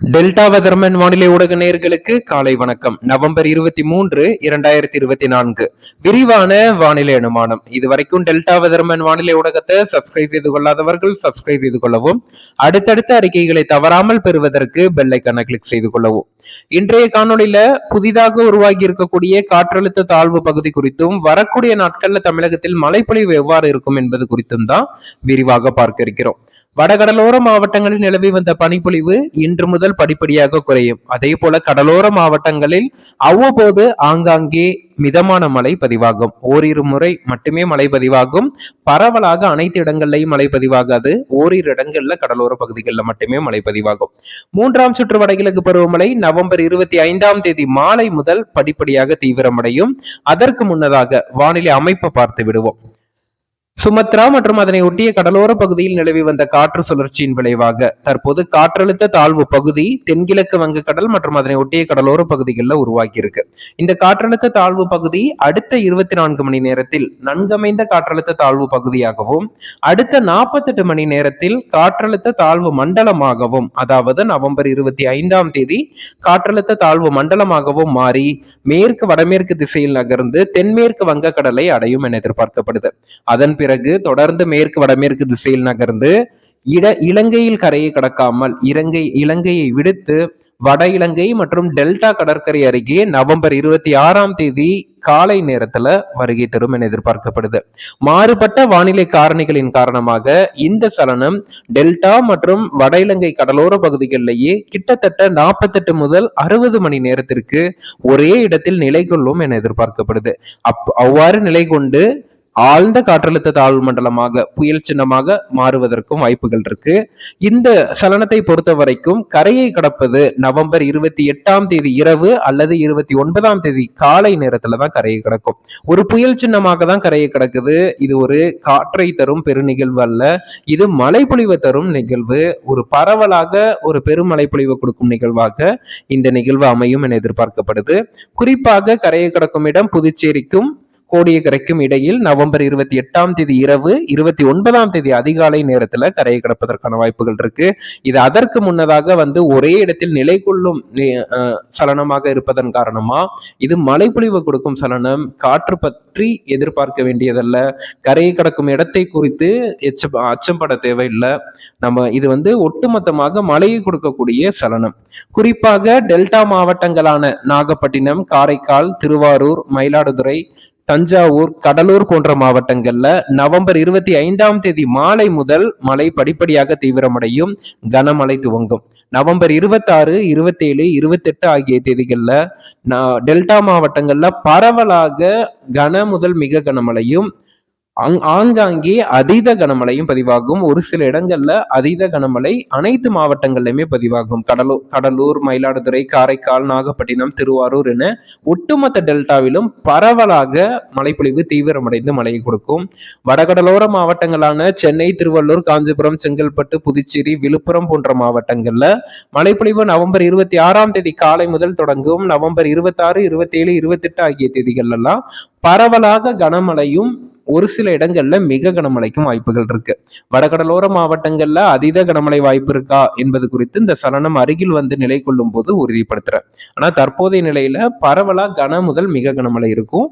Delta weatherman வானிலை ஊடக நேர்களுக்கு காலை வணக்கம். நவம்பர் இருபத்தி மூன்று இரண்டாயிரத்தி இருபத்தி நான்கு. விரிவான வானிலை அனுமானம். இதுவரைக்கும் டெல்டா வெதர்மன் வானிலை ஊடகத்தை சப்ஸ்கிரைப் செய்து கொள்ளாதவர்கள் சப்ஸ்கிரைப் செய்து கொள்ளவும் அடுத்தடுத்த அறிக்கைகளை தவறாமல் பெறுவதற்கு பெல்லைக்கான கிளிக் செய்து கொள்ளவும். இன்றைய காணொளியில புதிதாக உருவாகி இருக்கக்கூடிய காற்றழுத்த தாழ்வு பகுதி குறித்தும் வரக்கூடிய நாட்கள்ல தமிழகத்தில் மழைப்பொழிவு எவ்வாறு இருக்கும் என்பது குறித்தும் தான் விரிவாக பார்க்க இருக்கிறோம். வடகடலோர மாவட்டங்களில் நிலவி வந்த பனிப்பொழிவு இன்று முதல் படிப்படியாக குறையும். அதே போல கடலோர மாவட்டங்களில் அவ்வப்போது ஆங்காங்கே மிதமான மழை பதிவாகும். ஓரிரு முறை மட்டுமே மழை பதிவாகும். பரவலாக அனைத்து இடங்கள்லையும் மழை பதிவாகாது. ஓரிரு இடங்கள்ல கடலோர பகுதிகளில் மட்டுமே மழை பதிவாகும். மூன்றாம் சுற்று வடகிழக்கு பருவமழை நவம்பர் இருபத்தி ஐந்தாம் தேதி மாலை முதல் படிப்படியாக தீவிரமடையும். அதற்கு முன்னதாக வானிலை அமைப்பை பார்த்து விடுவோம். சுமத்ரா மற்றும் அதனை ஒட்டிய கடலோர பகுதியில் நிலவி வந்த காற்று சுழற்சியின் விளைவாக தற்போது காற்றழுத்த தாழ்வு பகுதி தென்கிழக்கு வங்கக்கடல் மற்றும் அதனை ஒட்டிய கடலோர பகுதிகளில் உருவாக்கி இருக்கு இந்த காற்றழுத்த தாழ்வு பகுதி அடுத்த இருபத்தி நான்கு மணி நேரத்தில் நன்கமைந்த காற்றழுத்த தாழ்வு பகுதியாகவும் அடுத்த நாற்பத்தெட்டு மணி நேரத்தில் காற்றழுத்த தாழ்வு மண்டலமாகவும் அதாவது நவம்பர் இருபத்தி ஐந்தாம் தேதி காற்றழுத்த தாழ்வு மண்டலமாகவும் மாறி மேற்கு வடமேற்கு திசையில் நகர்ந்து தென்மேற்கு வங்கக்கடலை அடையும் என எதிர்பார்க்கப்படுது. அதன் பிறகு தொடர்ந்து மேற்கு வடமேற்கு திசையில் நகர்ந்து இட இலங்கையில் கரையை கடக்காமல் இலங்கை இலங்கையை விடுத்து வட இலங்கை மற்றும் டெல்டா கடற்கரை அருகே நவம்பர் இருபத்தி ஆறாம் தேதி காலை நேரத்துல வருகை தரும் என எதிர்பார்க்கப்படுது. மாறுபட்ட வானிலை காரணிகளின் காரணமாக இந்த சலனம் டெல்டா மற்றும் வட இலங்கை கடலோர பகுதிகளிலேயே கிட்டத்தட்ட நாற்பத்தெட்டு முதல் அறுபது மணி நேரத்திற்கு ஒரே இடத்தில் நிலை கொள்ளும் என எதிர்பார்க்கப்படுது. அப் அவ்வாறு நிலை கொண்டு ஆழ்ந்த காற்றழுத்த தாழ்வு மண்டலமாக புயல் சின்னமாக மாறுவதற்கும் வாய்ப்புகள் இருக்கு. இந்த சலனத்தை பொறுத்த வரைக்கும் கரையை கடப்பது நவம்பர் இருபத்தி எட்டாம் தேதி இரவு அல்லது இருபத்தி ஒன்பதாம் தேதி காலை நேரத்துல தான் கரையை கிடக்கும். ஒரு புயல் சின்னமாக தான் கரையை கிடக்குது. இது ஒரு காற்றை தரும் பெருநிகழ்வு அல்ல. இது மழைப்பொழிவை தரும் நிகழ்வு. ஒரு பரவலாக ஒரு பெருமழை பொழிவை கொடுக்கும் நிகழ்வாக இந்த நிகழ்வு அமையும் என எதிர்பார்க்கப்படுது. குறிப்பாக கரையை கடக்கும் இடம் புதுச்சேரிக்கும் கோடிய கரைக்கும் இடையில் நவம்பர் இருபத்தி எட்டாம் தேதி இரவு இருபத்தி ஒன்பதாம் தேதி அதிகாலை நேரத்துல கரையை கடப்பதற்கான வாய்ப்புகள் இருக்கு. இது அதற்கு முன்னதாக வந்து ஒரே இடத்தில் நிலை கொள்ளும் சலனமாக இருப்பதன் காரணமா இது மழைப்பொழிவு கொடுக்கும் சலனம். காற்று பற்றி எதிர்பார்க்க வேண்டியதல்ல. கரையை கடக்கும் இடத்தை குறித்து எச்ச அச்சம்பட தேவையில்லை. நம்ம இது வந்து ஒட்டுமொத்தமாக மழையை கொடுக்கக்கூடிய சலனம். குறிப்பாக டெல்டா மாவட்டங்களான நாகப்பட்டினம் காரைக்கால் திருவாரூர் மயிலாடுதுறை தஞ்சாவூர் கடலூர் போன்ற மாவட்டங்கள்ல நவம்பர் இருபத்தி ஐந்தாம் தேதி மாலை முதல் மழை படிப்படியாக தீவிரமடையும் கனமழை துவங்கும். நவம்பர் இருபத்தாறு இருபத்தேழு இருபத்தெட்டு ஆகிய தேதிகளில் டெல்டா மாவட்டங்கள்ல பரவலாக கன முதல் மிக கனமழையும் ஆங்காங்கே அதீத கனமழையும் பதிவாகும். ஒரு சில இடங்கள்ல அதீத கனமழை அனைத்து மாவட்டங்கள்லயுமே பதிவாகும். கடலூர் கடலூர் மயிலாடுதுறை காரைக்கால் நாகப்பட்டினம் திருவாரூர் என ஒட்டுமொத்த டெல்டாவிலும் பரவலாக மழைப்பொழிவு தீவிரமடைந்து மழையை கொடுக்கும். வடகடலோர மாவட்டங்களான சென்னை திருவள்ளூர் காஞ்சிபுரம் செங்கல்பட்டு புதுச்சேரி விழுப்புரம் போன்ற மாவட்டங்கள்ல மழைப்பொழிவு நவம்பர் இருபத்தி ஆறாம் தேதி காலை முதல் தொடங்கும். நவம்பர் இருபத்தி ஆறு இருபத்தி ஏழு இருபத்தி எட்டு ஆகிய தேதிகள் எல்லாம் பரவலாக கனமழையும் ஒரு சில இடங்கள்ல மிக கனமழைக்கும் வாய்ப்புகள் இருக்கு. வடகடலோர மாவட்டங்கள்ல அதீத கனமழை வாய்ப்பு இருக்கா என்பது குறித்து இந்த சலனம் அருகில் வந்து நிலை கொள்ளும் போது உறுதிப்படுத்துறேன். ஆனா தற்போதைய நிலையில பரவலா கன முதல் மிக கனமழை இருக்கும்.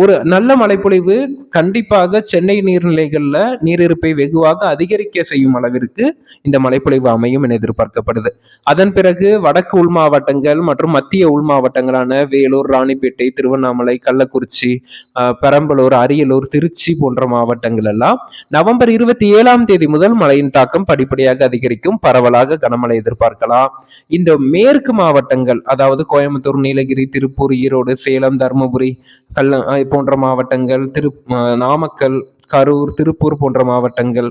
ஒரு நல்ல மழைப்பொழிவு கண்டிப்பாக சென்னை நீர்நிலைகளில் நீரிருப்பை வெகுவாக அதிகரிக்க செய்யும் அளவிற்கு இந்த மழைப்பொழிவு அமையும் என எதிர்பார்க்கப்படுது. அதன் பிறகு வடக்கு உள் மாவட்டங்கள் மற்றும் மத்திய உள் மாவட்டங்களான வேலூர் ராணிப்பேட்டை திருவண்ணாமலை கள்ளக்குறிச்சி பெரம்பலூர் அரியலூர் திருச்சி போன்ற மாவட்டங்கள் எல்லாம் நவம்பர் இருபத்தி ஏழாம் தேதி முதல் மழையின் தாக்கம் படிப்படியாக அதிகரிக்கும். பரவலாக கனமழை எதிர்பார்க்கலாம். இந்த மேற்கு மாவட்டங்கள் அதாவது கோயம்புத்தூர் நீலகிரி திருப்பூர் ஈரோடு சேலம் தருமபுரி கல்ல போன்ற மாவட்டங்கள் திரு நாமக்கல் கரூர் திருப்பூர் போன்ற மாவட்டங்கள்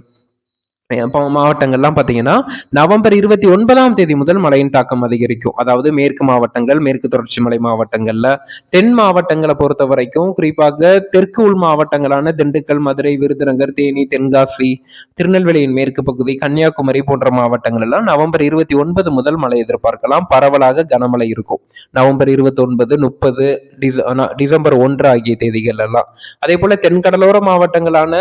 மாவட்டங்கள்லாம் பார்த்தீங்கன்னா நவம்பர் இருபத்தி ஒன்பதாம் தேதி முதல் மழையின் தாக்கம் அதிகரிக்கும். அதாவது மேற்கு மாவட்டங்கள் மேற்கு தொடர்ச்சி மலை மாவட்டங்கள்ல தென் மாவட்டங்களை பொறுத்த வரைக்கும் குறிப்பாக தெற்கு உள் மாவட்டங்களான திண்டுக்கல் மதுரை விருதுநகர் தேனி தென்காசி திருநெல்வேலியின் மேற்கு பகுதி கன்னியாகுமரி போன்ற மாவட்டங்கள் எல்லாம் நவம்பர் இருபத்தி ஒன்பது முதல் மழை எதிர்பார்க்கலாம். பரவலாக கனமழை இருக்கும். நவம்பர் இருபத்தி ஒன்பது முப்பது டிசம்பர் ஒன்று ஆகிய தேதிகள் எல்லாம் அதே போல தென்கடலோர மாவட்டங்களான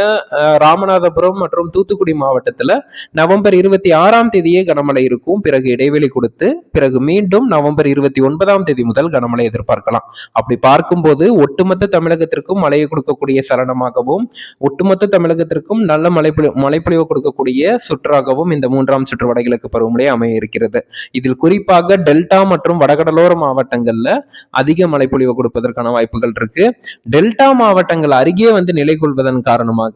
ராமநாதபுரம் மற்றும் தூத்துக்குடி மாவட்டத்தில் தமிழகத்துல நவம்பர் இருபத்தி ஆறாம் தேதியே கனமழை இருக்கும். பிறகு இடைவெளி கொடுத்து பிறகு மீண்டும் நவம்பர் இருபத்தி ஒன்பதாம் தேதி முதல் கனமழை எதிர்பார்க்கலாம். அப்படி பார்க்கும்போது ஒட்டுமொத்த தமிழகத்திற்கும் மழையை கொடுக்கக்கூடிய சலனமாகவும் ஒட்டுமொத்த தமிழகத்திற்கும் நல்ல மழைப்பொழி மழைப்பொழிவு கொடுக்கக்கூடிய சுற்றாகவும் இந்த மூன்றாம் சுற்று வடகிழக்கு பருவமழை அமைய இருக்கிறது இதில் குறிப்பாக டெல்டா மற்றும் வடகடலோர மாவட்டங்கள்ல அதிக மழைப்பொழிவு கொடுப்பதற்கான வாய்ப்புகள் இருக்கு. டெல்டா மாவட்டங்கள் அருகே வந்து நிலை கொள்வதன் காரணமாக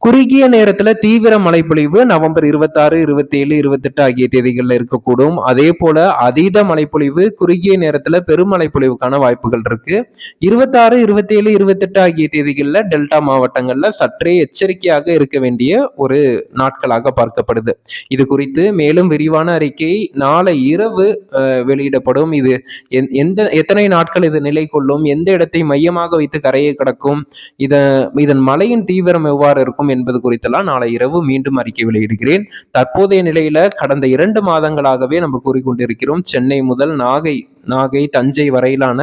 குறுகிய நேரத்துல தீவிர மழைப்பொழிவு நவம்பர் இருபத்தாறு இருபத்தி ஏழு இருபத்தெட்டு ஆகிய தேதிகளில் இருக்கக்கூடும். அதே போல அதீத மழைப்பொழிவு குறுகிய நேரத்துல பெருமழைப்பொழிவுக்கான வாய்ப்புகள் இருக்கு. இருபத்தாறு இருபத்தி ஏழு இருபத்தெட்டு ஆகிய தேதிகளில் டெல்டா மாவட்டங்கள்ல சற்றே எச்சரிக்கையாக இருக்க வேண்டிய ஒரு நாட்களாக பார்க்கப்படுது. இது குறித்து மேலும் விரிவான அறிக்கை நாளை இரவு வெளியிடப்படும். இது எந்- எந்த எத்தனை நாட்கள் இது நிலை கொள்ளும் எந்த இடத்தை மையமாக வைத்து கரையை கடக்கும் இத இதன் மழையின் தீவிரம் எவ்வாறு இருக்கும் என்பது குறித்தெல்லாம் நாளை இரவு மீண்டும் அறிக்கை வெளியிடுகிறேன். தற்போதைய நிலையில கடந்த இரண்டு மாதங்களாகவே நம்ம கூறிக்கொண்டிருக்கிறோம். சென்னை முதல் நாகை நாகை தஞ்சை வரையிலான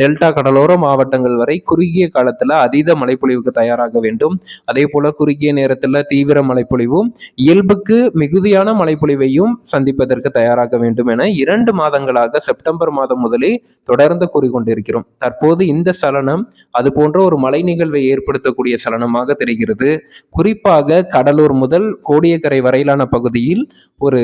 டெல்டா கடலோர மாவட்டங்கள் வரை குறுகிய காலத்தில் அதீத மழைப்பொழிவுக்கு தயாராக வேண்டும். அதே போல குறுகிய நேரத்தில் தீவிர மழைப்பொழிவும் இயல்புக்கு மிகுதியான மழைப்பொழிவையும் சந்திப்பதற்கு தயாராக வேண்டும் என இரண்டு மாதங்களாக செப்டம்பர் மாதம் முதலே தொடர்ந்து கூறிக்கொண்டிருக்கிறோம். தற்போது இந்த சலனம் அது போன்ற ஒரு மழை நிகழ்வை ஏற்படுத்தக்கூடிய சலனமாக தெரிகிறது. குறிப்பாக கடலூர் முதல் கோடியக்கரை வரையிலான பகுதியில் ஒரு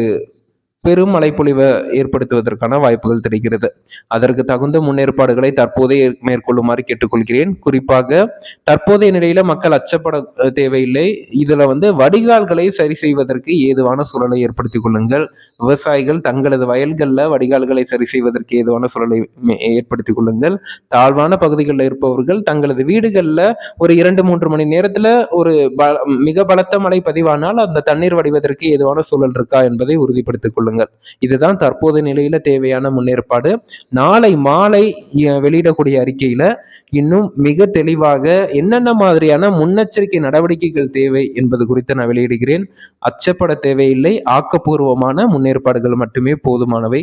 பெரும் மழைப்பொழிவை ஏற்படுத்துவதற்கான வாய்ப்புகள் தெரிகிறது. அதற்கு தகுந்த முன்னேற்பாடுகளை தற்போதே மேற்கொள்ளுமாறு கேட்டுக்கொள்கிறேன். குறிப்பாக தற்போதைய நிலையில மக்கள் அச்சப்பட தேவையில்லை. இதுல வந்து வடிகால்களை சரி செய்வதற்கு ஏதுவான சூழலை ஏற்படுத்திக் கொள்ளுங்கள். விவசாயிகள் தங்களது வயல்களில் வடிகால்களை சரி செய்வதற்கு ஏதுவான சூழலை மே- ஏற்படுத்திக் கொள்ளுங்கள். தாழ்வான பகுதிகளில் இருப்பவர்கள் தங்களது வீடுகளில் ஒரு இரண்டு மூன்று மணி நேரத்துல ஒரு மிக பலத்த மழை பதிவானால் அந்த தண்ணீர் வடிவதற்கு ஏதுவான சூழல் இருக்கா என்பதை உறுதிப்படுத்திக் கொள்ளுங்கள். இதுதான் தற்போதைய நிலையில தேவையான முன்னேற்பாடு. நாளை மாலை வெளியிடக்கூடிய அறிக்கையில இன்னும் மிக தெளிவாக என்னென்ன மாதிரியான முன்னெச்சரிக்கை நடவடிக்கைகள் தேவை என்பது குறித்து நான் வெளியிடுகிறேன். அச்சப்பட தேவையில்லை. ஆக்கப்பூர்வமான முன்னேற்பாடுகள் மட்டுமே போதுமானவை.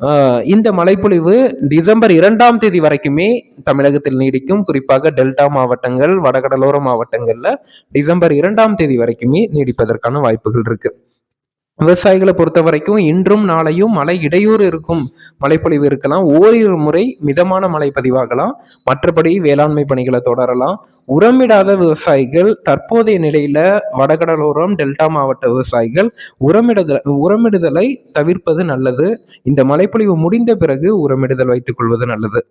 ஆஹ் இந்த மழைப்பொழிவு டிசம்பர் இரண்டாம் தேதி வரைக்குமே தமிழகத்தில் நீடிக்கும். குறிப்பாக டெல்டா மாவட்டங்கள் வடகடலோர மாவட்டங்கள்ல டிசம்பர் இரண்டாம் தேதி வரைக்குமே நீடிப்பதற்கான வாய்ப்புகள் இருக்கு. விவசாயிகளை பொறுத்த வரைக்கும் இன்றும் நாளையும் மழை இடையூறு இருக்கும். மழைப்பொழிவு இருக்கலாம். ஓரிரு முறை மிதமான மழை பதிவாகலாம். மற்றபடி வேளாண்மை பணிகளை தொடரலாம். உரமிடாத விவசாயிகள் தற்போதைய நிலையில வடகடலோரம் டெல்டா மாவட்ட விவசாயிகள் உரமிடுதல் உரமிடுதலை தவிர்ப்பது நல்லது. இந்த மழைப்பொழிவு முடிந்த பிறகு உரமிடுதல் வைத்துக் கொள்வது நல்லது.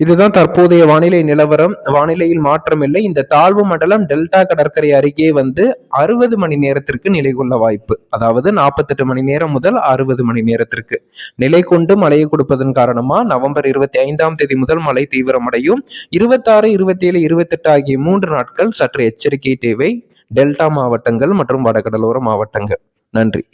இதுதான் தற்போதைய வானிலை நிலவரம். வானிலையில் மாற்றம் இல்லை. இந்த தாழ்வு மண்டலம் டெல்டா கடற்கரை அருகே வந்து அறுபது மணி நேரத்திற்கு நிலை கொள்ள வாய்ப்பு. அதாவது நாற்பத்தெட்டு மணி நேரம் முதல் அறுபது மணி நேரத்திற்கு. நிலை கொண்டு மழையை கொடுப்பதன் காரணமா நவம்பர் இருபத்தி ஐந்தாம் தேதி முதல் மழை தீவிரமடையும். இருபத்தாறு இருபத்தி ஏழு இருபத்தெட்டு ஆகிய மூன்று நாட்கள் சற்று எச்சரிக்கை தேவை. டெல்டா மாவட்டங்கள் மற்றும் வடகடலோர மாவட்டங்கள். நன்றி.